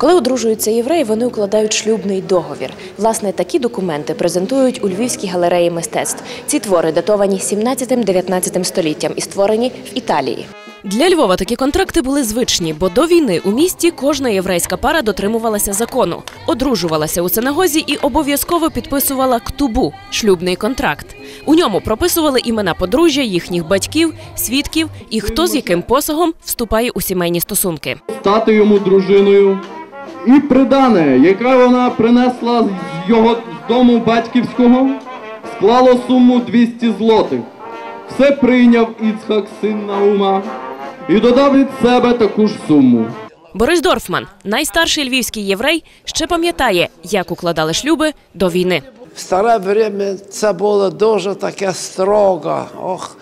Коли одружуються євреї, вони укладають шлюбний договір. Власне, такі документи презентують у Львівській галереї мистецтв. Ці твори датовані 17-19 століттям і створені в Італії. Для Львова такі контракти були звичні, бо до війни у місті кожна єврейська пара дотримувалася закону, одружувалася у синагозі і обов'язково підписувала ктубу шлюбний контракт. У ньому прописували імена подружжя, їхніх батьків, свідків і хто з яким посагом вступає у сімейні стосунки. стати йому дружиною, і придане, яке вона принесла з його з дому батьківського, склало суму 200 злотих. Все прийняв Іцхак, син Наума, і додав від себе таку ж суму. Борис Дорфман, найстарший львівський єврей, ще пам'ятає, як укладали шлюби до війни. В старе время це було дуже таке строго. Ох,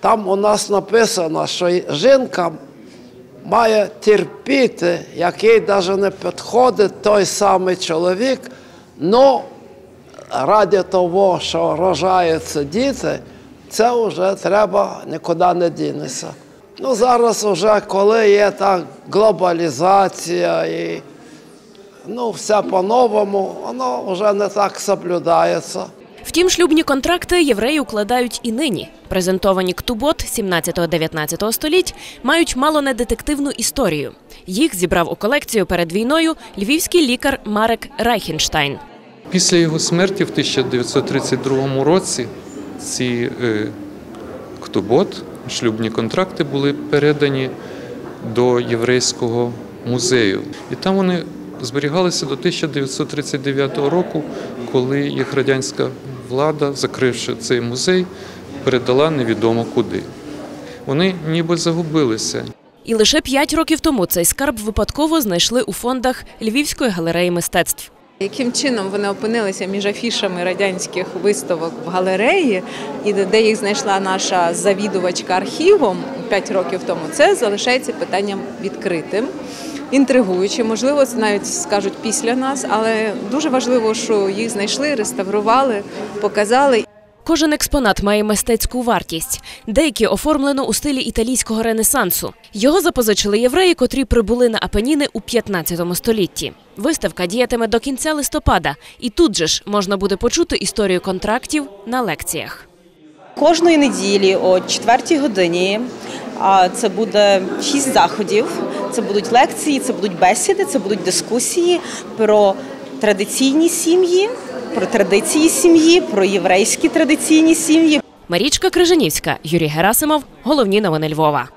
там у нас написано, що жінка має терпіти, який навіть не підходить той самий чоловік, але ради того, що рожаються діти, це вже треба нікуди не дінеться. Ну, зараз вже коли є так глобалізація і ну, все по-новому, воно вже не так соблюдається. Втім, шлюбні контракти євреї укладають і нині. Презентовані ктубот 17-19 століть мають мало не детективну історію. Їх зібрав у колекцію перед війною львівський лікар Марек Райхенштайн. Після його смерті в 1932 році ці е, ктубот, шлюбні контракти були передані до єврейського музею. І там вони зберігалися до 1939 року, коли їх радянська влада, закривши цей музей, передала невідомо куди. Вони ніби загубилися. І лише п'ять років тому цей скарб випадково знайшли у фондах Львівської галереї мистецтв. Яким чином вони опинилися між афішами радянських виставок в галереї, і де їх знайшла наша завідувачка архівом 5 років тому, це залишається питанням відкритим, інтригуючим. Можливо, це навіть скажуть після нас, але дуже важливо, що їх знайшли, реставрували, показали. Кожен експонат має мистецьку вартість. Деякі оформлено у стилі італійського ренесансу. Його запозичили євреї, котрі прибули на Апеніни у 15 столітті. Виставка діятиме до кінця листопада, і тут же ж можна буде почути історію контрактів на лекціях. Кожної неділі о 4 годині це буде шість заходів. Це будуть лекції, це будуть бесіди, це будуть дискусії про традиційні сім'ї, про традиції сім'ї, про єврейські традиційні сім'ї. Марічка Крижанівська, Юрій Герасимов. Головні новини Львова.